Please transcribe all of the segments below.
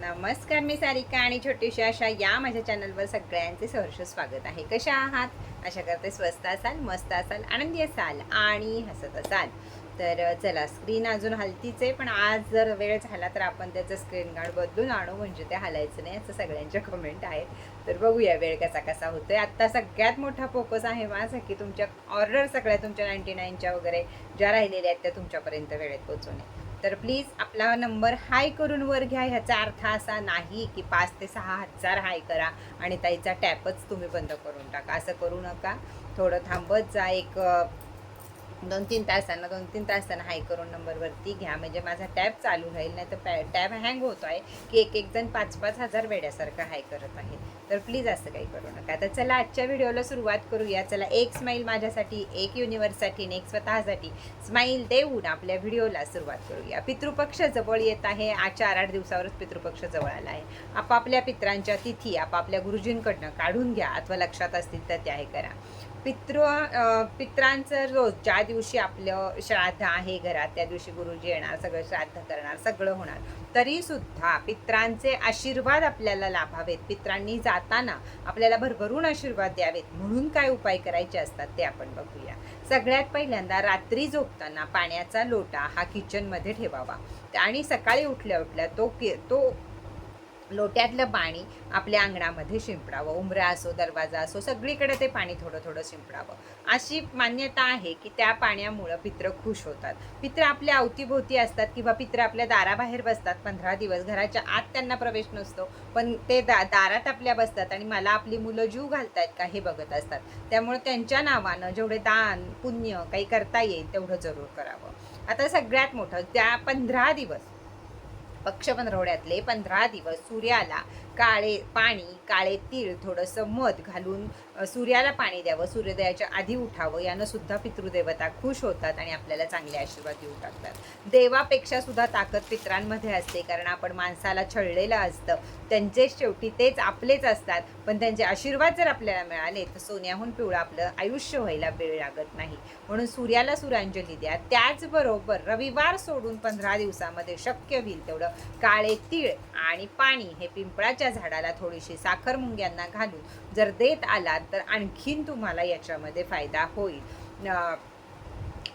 नमस्कार मी सारिका आणि छोटीशी अशा या माझ्या चॅनलवर सगळ्यांचे सहर्ष स्वागत आहे. कशा आहात? अशा करते स्वस्त असाल मस्त असाल आनंदी असाल आणि हसत असाल. तर चला स्क्रीन अजून हलतीच आहे पण आज जर वेळ झाला तर आपण त्याचं स्क्रीन गार्ड बदलून आणू म्हणजे ते हलायचं नाही असं सगळ्यांच्या कमेंट आहेत तर बघूया वेळ कसा कसा होतो आहे आत्ता सगळ्यात मोठा फोकस आहे माझा की तुमच्या ऑर्डर सगळ्या तुमच्या नाईन्टी नाईनच्या वगैरे ज्या राहिलेल्या आहेत त्या तुमच्यापर्यंत वेळेत पोचवणे तर प्लीज आपला नंबर हाय करून वर घ्या. ह्याचा अर्थ असा नाही की पाच ते सहा हजार हाय करा आणि ताईचा टॅपच तुम्ही बंद करून टाका. असं करू नका. थोडं थांबत जा. एक दोन तीन तासांना दोन तीन तासांना हाय करून नंबरवरती घ्या. म्हणजे माझा टॅब चालू राहील नाही तर पॅ टॅब हँग होतो आहे की एक एक जण पाच पाच हजार वेड्यासारखं हाय करत आहे. तर प्लीज असं काही करू नका. तर चला आजच्या व्हिडिओला सुरुवात करूया. चला एक स्माईल माझ्यासाठी एक युनिवर्ससाठी आणि एक स्वतःसाठी स्माईल देऊन आपल्या व्हिडिओला सुरुवात करूया. पितृपक्ष जवळ येत आहे. आज चार आठ दिवसावरच पितृपक्ष जवळ आला आहे. आपापल्या पित्रांच्या तिथी आपापल्या गुरुजींकडनं काढून घ्या. अथवा लक्षात असतील तर त्या हे करा. पितृ पित्रांचं रोज ज्या दिवशी आपलं श्राद्ध आहे घरात त्या दिवशी गुरुजी येणार सगळं श्राद्ध करणार सगळं होणार तरी सुद्धा पित्रांचे आशीर्वाद आपल्याला लाभावेत. पित्रांनी जाताना आपल्याला भरभरून आशीर्वाद द्यावेत. म्हणून काय उपाय करायचे असतात ते आपण बघूया. सगळ्यात पहिल्यांदा रात्री झोपताना पाण्याचा लोटा हा किचनमध्ये ठेवावा. आणि सकाळी उठल्या उठल्या तो कि तो लोट्यातलं पाणी आपल्या अंगणामध्ये शिंपडावं. उंबरा असो दरवाजा असो सगळीकडे ते पाणी थोडं थोडं शिंपडावं. अशी मान्यता आहे की त्या पाण्यामुळं पित्र खुश होतात. पित्र आपल्या अवतीभोवती असतात किंवा पित्र आपल्या दाराबाहेर बसतात. पंधरा दिवस घराच्या आत त्यांना प्रवेश नसतो. पण ते दा दारात आपल्या बसतात आणि मला आपली मुलं जीव घालतायत का हे बघत असतात. त्यामुळे त्यांच्या नावानं जेवढे दान पुण्य काही करता येईल तेवढं जरूर करावं. आता सगळ्यात मोठं त्या पंधरा दिवस पक्षपंधरवड्यातले पंधरा दिवस सूर्याला काळे पाणी काळे तीळ थोडंसं मध घालून सूर्याला पाणी द्यावं. सूर्योदयाच्या आधी उठावं. यानं सुद्धा पितृदेवता खुश होतात आणि आपल्याला चांगले आशीर्वाद देऊ टाकतात. देवापेक्षा सुद्धा ताकद पित्रांमध्ये असते कारण आपण माणसाला छळलेलं असतं. त्यांचे शेवटी तेच आपलेच असतात. पण त्यांचे आशीर्वाद जर आपल्याला मिळाले तर सोन्याहून पिवळं आपलं आयुष्य व्हायला वेळ लागत नाही. म्हणून सूर्याला सुरांजली द्या. त्याचबरोबर रविवार सोडून पंधरा दिवसामध्ये शक्य होईल तेवढं काळे तीळ आणि पाणी हे पिंपळाच्या झाडाला थोडीशी साखर मुंग्यांना घालून जर देत आलात तर आणखीन तुम्हाला याच्यामध्ये फायदा होईल.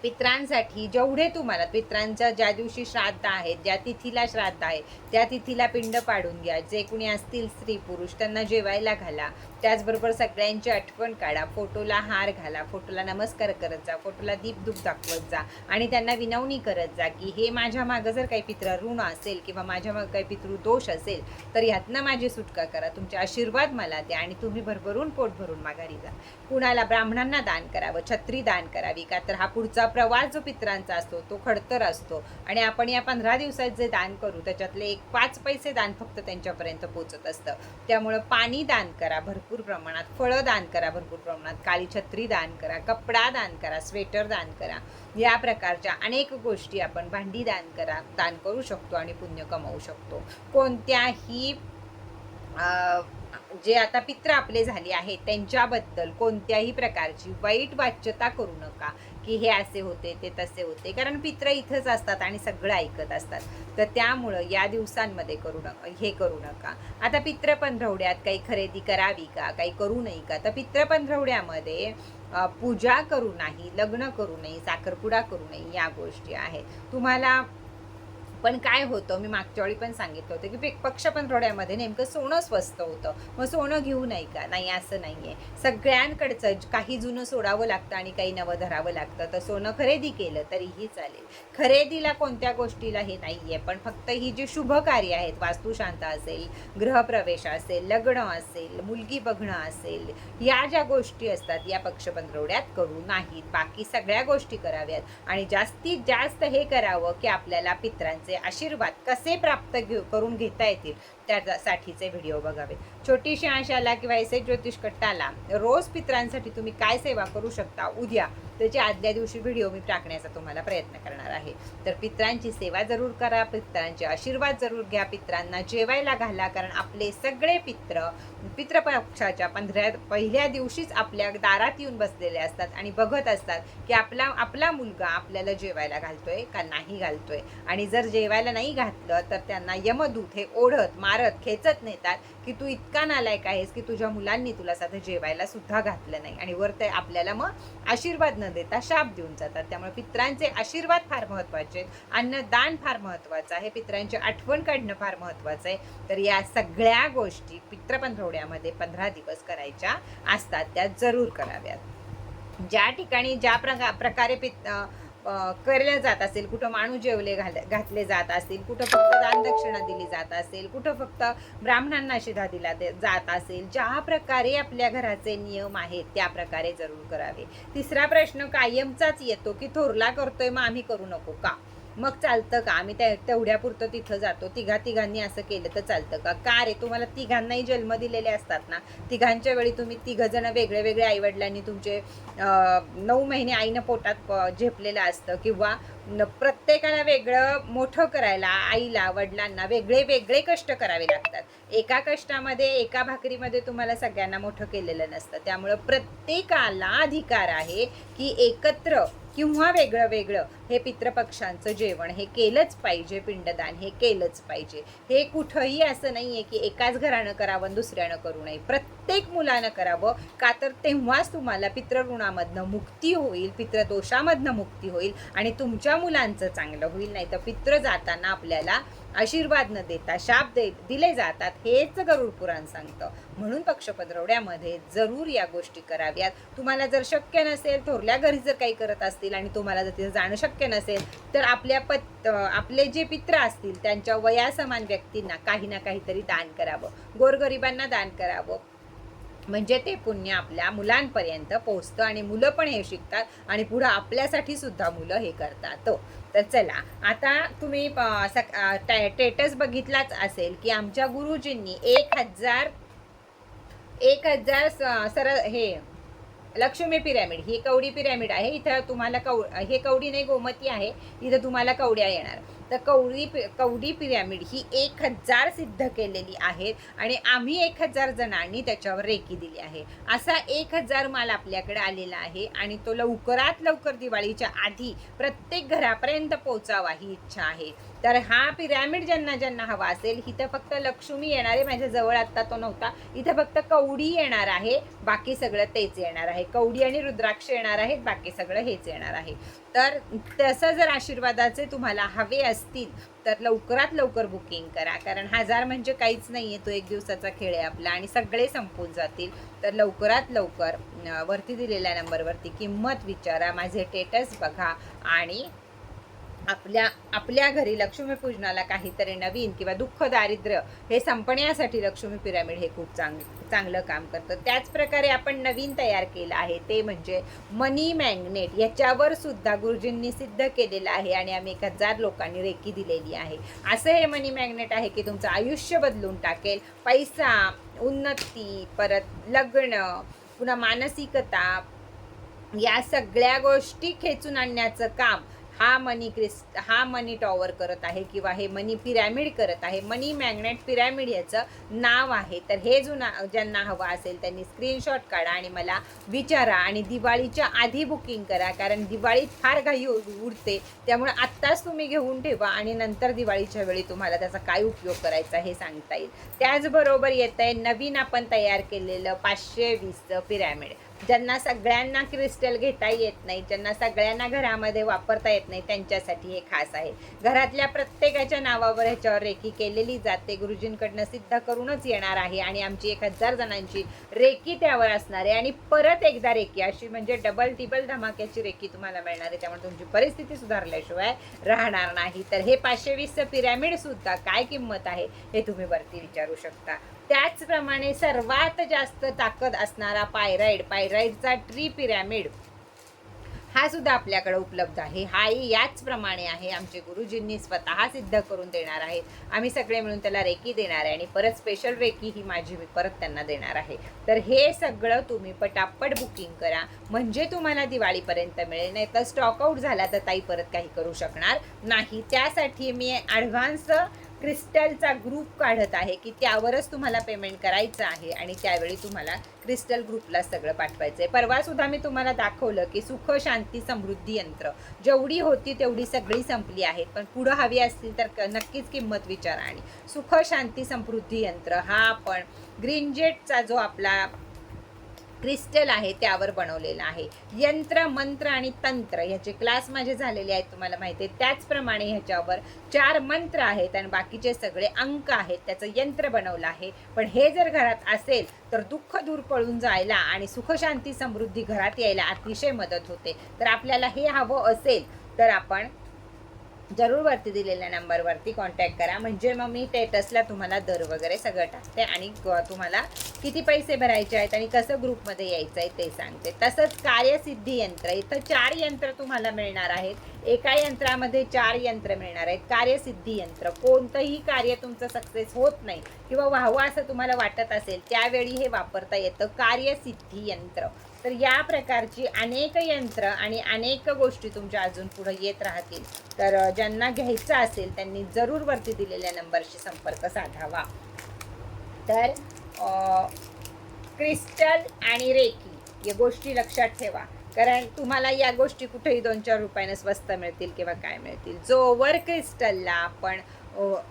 पित्रांसाठी जेवढे तुम्हाला पित्रांच्या ज्या दिवशी श्राद्ध आहेत ज्या तिथीला श्राद्ध आहे त्या तिथीला पिंड पाडून घ्या. जे कुणी असतील स्त्री पुरुष त्यांना जेवायला घाला. त्याचबरोबर सगळ्यांची आठवण काढा. फोटोला हार घाला फोटोला नमस्कार करत जा फोटोला दीपदूप दाखवत जा आणि त्यांना विनवणी करत जा की हे माझ्या मागं जर काही पित्र ऋण असेल किंवा माझ्या मागं काही पितृ दोष असेल तर ह्यातनं माझी सुटका करा. तुमचे आशीर्वाद मला द्या आणि तुम्ही भरभरून पोट भरून माघारी जा. कुणाला ब्राह्मणांना दान करावं छत्री दान करावी का? तर हा पुढचा प्रवास जो पित्रांचा असतो तो खडतर असतो आणि आपण या पंधरा दिवसात जे दान करू त्याच्यातले एक पाच पैसे दान फक्त त्यांच्यापर्यंत पोचत असतं. त्यामुळं पाणी दान करा भरपूर भरपूर प्रमाणात फळं दान करा भरपूर प्रमाणात काळी छत्री दान करा कपडा दान करा स्वेटर दान करा. या प्रकारच्या अनेक गोष्टी आपण भांडी दान करा दान करू शकतो आणि पुण्य कमवू शकतो. कोणत्याही जे आता पित्र आपले झाले आहेत त्यांच्याबद्दल कोणत्याही प्रकारची वाईट वाच्यता करू नका. की हे असे होते ते तसे होते. कारण पित्र इथंच असतात आणि सगळं ऐकत असतात. तर त्यामुळं या दिवसांमध्ये करू नका हे करू नका. आता पित्र पंधरवड्यात काही खरेदी करावी का? काही करू नये का? तर पित्र पंधरवड्यामध्ये पूजा करू नाही लग्न करू नये साखरपुडा करू नये या गोष्टी आहेत. तुम्हाला पण काय होतं मी मागच्या वेळी पण सांगितलं होतं की पे- पक्ष पंधरवड्यामध्ये नेमकं सोनं स्वस्त होतं. मग सोनं घेऊ नाही का? नाही असं नाही आहे सगळ्यांकडचं काही जुनं सोडावं लागतं आणि काही नवं धरावं लागतं. तर सोनं खरेदी केलं तरीही चालेल. खरेदीला कोणत्या गोष्टीला हे नाही आहे पण फक्त ही जी शुभ कार्य आहेत वास्तुशांत असेल गृहप्रवेश असेल लग्न असेल मुलगी बघणं असेल या ज्या गोष्टी असतात या पक्ष पंधरवड्यात करू नाहीत. बाकी सगळ्या गोष्टी कराव्यात. आणि जास्तीत जास्त हे करावं की आपल्याला पित्रांचे आशीर्वाद कसे प्राप्त घेऊ करून घेता येतील? त्यासाठीचे व्हिडिओ बघावेत छोटीशी आशाला किंवा एस एच ज्योतिष कट्टाला रोज पित्रांसाठी तुम्ही काय सेवा करू शकता? उद्या त्याच्या आदल्या दिवशी व्हिडिओ मी टाकण्याचा तुम्हाला प्रयत्न करणार आहे. तर पित्रांची सेवा जरूर करा पित्रांचे आशीर्वाद जरूर घ्या पित्रांना जेवायला घाला कारण आपले सगळे पित्र पितृपक्षाच्या पंधरा पहिल्या दिवशीच आपल्या दारात येऊन बसलेले असतात आणि बघत असतात की आपला आपला मुलगा आपल्याला जेवायला घालतोय का नाही घालतोय? आणि जर जेवायला नाही घातलं तर त्यांना यमदूत हे ओढत मारत खेचत नेतात की तू इतका नालायक आहेस की तुझ्या मुलांनी तुला साधं जेवायला सुद्धा घातलं नाही. आणि वर ते आपल्याला मग आशीर्वाद न देता शाप देऊन जातात. त्यामुळे पित्रांचे आशीर्वाद फार महत्त्वाचे आहेत. अन्नदान फार महत्वाचं आहे. पित्रांची आठवण काढणं फार महत्वाचं आहे. तर या सगळ्या गोष्टी पित्रपंधरवड्यामध्ये पंधरा दिवस करायच्या असतात. त्या जरूर कराव्यात. ज्या ठिकाणी ज्या प्रका प्रकारे पित केल्या जात असेल कुठं माणूस जेवले घाल घातले जात असतील कुठं फक्त दानदक्षिणा दिली जात असेल कुठं फक्त ब्राह्मणांना शिधा दिला दे- जात असेल ज्या प्रकारे आपल्या घराचे नियम आहेत त्या प्रकारे जरूर करावे. तिसरा प्रश्न कायमचाच येतो की थोरला करतोय मग आम्ही करू नको का? मग चालतं का? आम्ही त्या तेवढ्यापुरतं तिथं जातो. तिघा तिघांनी असं केलं तर चालतं का? का रे? तुम्हाला तिघांनाही जन्म दिलेले असतात ना? तिघांच्या वेळी तुम्ही तिघंजणं वेगळे वेगळे आईवडिलांनी तुमचे नऊ महिने आईनं पोटात प- झेपलेलं असतं किंवा न- प्रत्येकाला वेगळं मोठं करायला आईला वडिलांना वेगळे वेगळे कष्ट करावे लागतात. एका कष्टामध्ये एका भाकरीमध्ये तुम्हाला सगळ्यांना मोठं केलेलं नसतं. त्यामुळं प्रत्येकाला अधिकार आहे की एकत्र किंवा वेगळं वेगळं. हे पितृपक्षांचं जेवण हे केलंच पाहिजे पिंडदान हे केलंच पाहिजे. हे कुठंही असं नाही आहे की एकाच घरानं करावं आणि दुसऱ्यानं करू नये. प्रत्येक मुलानं करावं. का तर तेव्हाच तुम्हाला पितृऋणामधनं मुक्ती होईल पितृदोषामधनं मुक्ती होईल आणि तुमच्या मुलांचं चांगलं होईल. नाही तर पित्र जाताना आपल्याला आशीर्वाद न देता शाप दे दिले जातात हेच गरुड पुराण सांगतं. म्हणून पक्षपदरवड्यामध्ये जरूर या गोष्टी कराव्यात. तुम्हाला जर शक्य नसेल थोरल्या घरी जर काही करत असतील आणि तुम्हाला जर तिथे जाणं शक्य नसेल तर आपल्या पत आपले जे पित्र असतील त्यांच्या वयासमान व्यक्तींना काही ना काहीतरी दान करावं. गोरगरिबांना दान करावं. म्हणजे ते पुण्य आपल्या मुलांपर्यंत पोहोचतं आणि मुलं पण हे शिकतात आणि पुढं आपल्यासाठी सुद्धा मुलं हे करतात. तर चला आता तुम्ही स्टेटस टेटस बघितलाच असेल की आमच्या गुरुजींनी एक हजार एक हजार सर हे लक्ष्मी पिरॅमिड ही कवडी पिरॅमिड आहे. इथं तुम्हाला कव हे कवडी नाही गोमती आहे. इथं तुम्हाला कवड्या येणार. तर कवडी पि- कवडी पिरॅमिड ही एक हजार सिद्ध केलेली आहेत आणि आम्ही एक हजार जणांनी त्याच्यावर रेकी दिली आहे. असा एक हजार माल आपल्याकडे आलेला आहे आणि तो लवकरात लवकर दिवाळीच्या आधी प्रत्येक घरापर्यंत पोचावा ही इच्छा आहे. तर हा पिरॅमिड ज्यांना ज्यांना हवा असेल इथं फक्त लक्ष्मी येणार आहे माझ्या जवळ आत्ता तो नव्हता. इथं फक्त कवडी येणार आहे बाकी सगळं तेच येणार आहे. कवडी आणि रुद्राक्ष येणार आहेत बाकी सगळं हेच येणार आहे. तर तसं जर आशीर्वादाचे तुम्हाला हवे असतील तर लवकरात लवकर बुकिंग करा. कारण हजार म्हणजे काहीच नाही आहे तो एक दिवसाचा खेळ आहे आपला आणि सगळे संपून जातील. तर लवकरात लवकर वरती दिलेल्या नंबरवरती किंमत विचारा माझे टेटस बघा आणि आपल्या आपल्या घरी लक्ष्मीपूजनाला काहीतरी नवीन किंवा दुःख दारिद्र्य हे संपण्यासाठी लक्ष्मी पिरामिड हे खूप चांग चांगलं काम करतं. त्याच प्रकारे आपण नवीन तयार केलं आहे ते म्हणजे मनी मॅग्नेट याच्यावर सुद्धा गुरुजींनी सिद्ध केलेलं आहे आणि आम्ही एक हजार लोकांनी रेकी दिलेली आहे. असं हे मनी मॅग्नेट आहे की तुमचं आयुष्य बदलून टाकेल. पैसा उन्नती परत लग्न पुन्हा मानसिकता या सगळ्या गोष्टी खेचून आणण्याचं काम हा मनी क्रिस हा मनी टॉवर करत आहे किंवा हे मनी पिरॅमिड करत आहे मनी मॅग्नेट पिरॅमिड याचं नाव आहे. तर हे जुना ज्यांना हवं असेल त्यांनी स्क्रीनशॉट काढा आणि मला विचारा आणि दिवाळीच्या आधी बुकिंग करा. कारण दिवाळीत फार घाई उ- उडते. त्यामुळे आत्ताच तुम्ही घेऊन ठेवा आणि नंतर दिवाळीच्या वेळी तुम्हाला त्याचा काय उपयोग करायचा हे सांगता येईल. त्याचबरोबर येत आहे नवीन आपण तयार केलेलं पाचशे वीसचं पिरॅमिड ज्यांना सगळ्यांना क्रिस्टल घेता येत नाही ज्यांना सगळ्यांना घरामध्ये वापरता येत नाही त्यांच्यासाठी हे खास आहे. घरातल्या प्रत्येकाच्या नावावर ह्याच्यावर रेकी केलेली जाते. गुरुजींकडनं सिद्ध करूनच येणार आहे आणि आमची एक हजार जणांची रेकी त्यावर असणार आहे. आणि परत एकदा रेकी अशी म्हणजे डबल टिबल धमाक्याची रेकी तुम्हाला मिळणार आहे. त्यामुळे तुमची परिस्थिती सुधारल्याशिवाय राहणार नाही. तर हे पाचशे वीसचं पिरॅमिड सुद्धा काय किंमत आहे हे तुम्ही वरती विचारू शकता. त्याचप्रमाणे सर्वात जास्त ताकद असणारा पायराईड पायराईडचा ट्री पिरॅमिड हा सुद्धा आपल्याकडे उपलब्ध आहे. हाही याचप्रमाणे आहे. आमचे गुरुजींनी स्वतः सिद्ध करून देणार आहेत आम्ही सगळे मिळून त्याला रेकी देणार आहे आणि परत स्पेशल रेकी ही माझी मी परत त्यांना देणार आहे. तर हे सगळं तुम्ही पटापट बुकिंग करा. म्हणजे तुम्हाला दिवाळीपर्यंत मिळेल. नाही तर स्टॉकआउट झाला तर ताई परत काही करू शकणार नाही. त्यासाठी मी ॲडव्हान्स क्रिस्टलचा ग्रुप काढत आहे की त्यावरच तुम्हाला पेमेंट करायचं आहे आणि त्यावेळी तुम्हाला क्रिस्टल ग्रुपला सगळं पाठवायचं आहे परवासुद्धा मी तुम्हाला दाखवलं की सुख शांती समृद्धी यंत्र. जेवढी होती तेवढी सगळी संपली आहेत पण पुढं हवी असतील तर क- नक्कीच किंमत विचारा आणि सुख शांती समृद्धी यंत्र हा आपण ग्रीनजेटचा जो आपला क्रिस्टल आहे त्यावर बनवलेलं आहे. यंत्र मंत्र आणि तंत्र ह्याचे क्लास माझे झालेले आहेत तुम्हाला माहिती आहे. त्याचप्रमाणे ह्याच्यावर चार मंत्र आहेत आणि बाकीचे सगळे अंक आहेत. त्याचं यंत्र बनवलं आहे. पण हे जर घरात असेल तर दुःख दूर पळून जायला आणि सुखशांती समृद्धी घरात यायला अतिशय मदत होते. तर आपल्याला हे हवं असेल तर आपण जरूर वरती दिलेल्या नंबरवरती कॉन्टॅक्ट करा. म्हणजे मग मी टेटसला तुम्हाला दर वगैरे सगळं टाकते आणि तुम्हाला किती पैसे भरायचे आहेत आणि कसं ग्रुपमध्ये यायचं आहे ते सांगते. तसंच कार्यसिद्धी यंत्र इथं चार यंत्र तुम्हाला मिळणार आहेत. एका यंत्रामध्ये चार यंत्र मिळणार आहेत. कार्यसिद्धी यंत्र. कोणतंही कार्य तुमचं सक्सेस होत नाही किंवा व्हावं असं तुम्हाला वाटत असेल त्यावेळी हे वापरता येतं. कार्यसिद्धी यंत्र. तर या प्रकारची अनेक यंत्र आणि अनेक गोष्टी तुमच्या अजून पुढे येत राहतील. तर ज्यांना घ्यायचं असेल त्यांनी जरूर वरती दिलेल्या नंबरशी संपर्क साधावा. तर क्रिस्टल आणि रेकी या गोष्टी लक्षात ठेवा. कारण तुम्हाला या गोष्टी कुठेही दोन चार रुपयानं स्वस्त मिळतील किंवा काय मिळतील. जोवर क्रिस्टलला आपण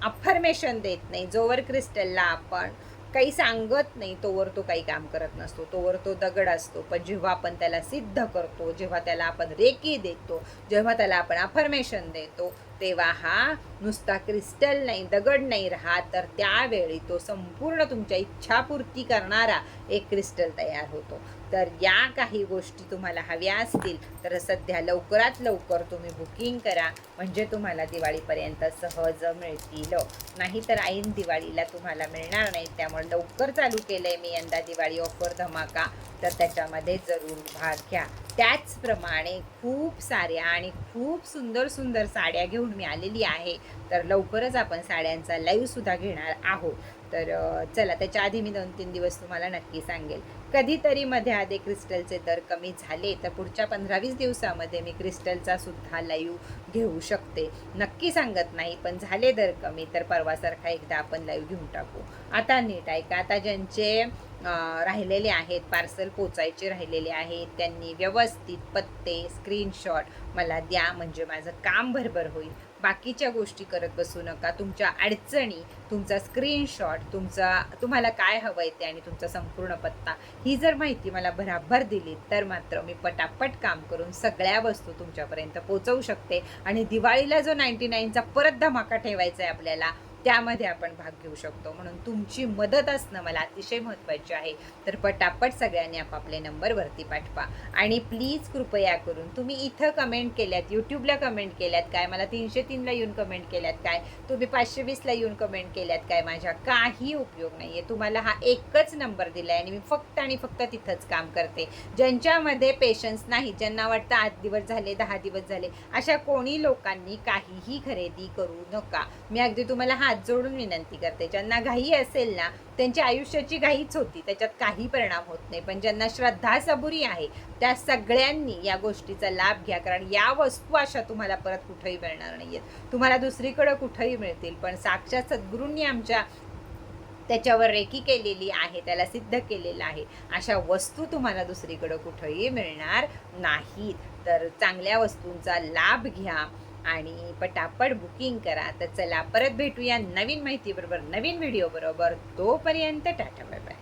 अफर्मेशन देत नाही जोवर क्रिस्टलला आपण काही सांगत नाही तोवर तो काही काम करत नसतो. तोवर तो दगड असतो. पण जेव्हा आपण त्याला सिद्ध करतो जेव्हा त्याला आपण रेकी देतो जेव्हा त्याला आपण अफर्मेशन देतो तेव्हा हा नुसता क्रिस्टल नाही दगड नाही राहत तर त्यावेळी तो संपूर्ण तुमच्या इच्छापूर्ती करणारा एक क्रिस्टल तयार होतो. तर या काही गोष्टी तुम्हाला हव्या असतील तर सध्या लवकरात लवकर तुम्ही बुकिंग करा. म्हणजे तुम्हाला दिवाळीपर्यंत सहज मिळतील हो. नाहीतर ऐन दिवाळीला तुम्हाला मिळणार नाही. त्यामुळे लवकर चालू केलं आहे मी यंदा दिवाळी ऑफर धमाका. तर त्याच्यामध्ये जरूर भाग घ्या. त्याचप्रमाणे खूप साऱ्या आणि खूप सुंदर सुंदर साड्या घेऊन मी आलेली आहे. तर लवकरच आपण साड्यांचा लाईव्हसुद्धा घेणार आहोत. तर चला त्याच्या आधी मी दोन तीन दिवस तुम्हाला नक्की सांगेल. कधीतरी मध्ये आधे क्रिस्टलचे दर कमी झाले तर पुढच्या पंधरा वीस दिवसामध्ये मी क्रिस्टलचा सुद्धा लाईव्ह घेऊ शकते. नक्की सांगत नाही पण झाले दर कमी तर परवासारखा एकदा आपण लाईव्ह घेऊन टाकू. आता नीट ऐका आता ज्यांचे राहिलेले आहेत पार्सल पोचायचे राहिलेले आहेत त्यांनी व्यवस्थित पत्ते स्क्रीनशॉट मला द्या म्हणजे माझं काम भरभर होईल. बाकीच्या गोष्टी करत बसू नका. तुमच्या अडचणी तुमचा स्क्रीनशॉट तुमचा तुम्हाला काय हवं आहे ते आणि तुमचा संपूर्ण पत्ता ही जर माहिती मला भराभर दिली तर मात्र मी पटापट काम करून सगळ्या वस्तू तुमच्यापर्यंत पोचवू शकते. आणि दिवाळीला जो नाईन्टी नाईनचा परत धमाका ठेवायचा आहे आपल्याला त्यामध्ये आपण भाग घेऊ शकतो. म्हणून तुमची मदत असणं मला अतिशय महत्त्वाची आहे. तर पटापट सगळ्यांनी आपापले नंबर वरती पाठवा. आणि प्लीज कृपया करून तुम्ही इथं कमेंट केल्यात यूट्यूबला कमेंट केल्यात काय मला तीनशे तीनला येऊन कमेंट केल्यात काय तुम्ही पाचशे वीसला येऊन कमेंट केल्यात काय माझ्या काही उपयोग नाही आहे तुम्हाला हा एकच नंबर दिला आहे आणि मी फक्त आणि फक्त तिथंच काम करते. ज्यांच्यामध्ये पेशन्स नाही ज्यांना वाटतं आठ दिवस झाले दहा दिवस झाले अशा कोणी लोकांनी काहीही खरेदी करू नका. मी अगदी तुम्हाला हात जोडून विनंती करते. ज्यांना घाई असेल ना त्यांच्या आयुष्याची घाईच होती. त्याच्यात काही परिणाम होत नाही. पण ज्यांना श्रद्धा सबुरी आहे त्या सगळ्यांनी या गोष्टीचा लाभ घ्या. कारण या वस्तू अशा तुम्हाला परत कुठंही मिळणार नाही आहेत तुम्हाला दुसरीकडं कुठंही मिळतील. पण साक्षात सद्गुरूंनी आमच्या त्याच्यावर रेकी केलेली आहे त्याला सिद्ध केलेलं आहे. अशा वस्तू तुम्हाला दुसरीकडं कुठंही मिळणार नाहीत. तर चांगल्या वस्तूंचा लाभ घ्या. आणि पटापट बुकिंग करा. तर चला परत भेटूया नवीन माहितीबरोबर नवीन व्हिडिओ बरोबर. तोपर्यंत टाटा बाय बाय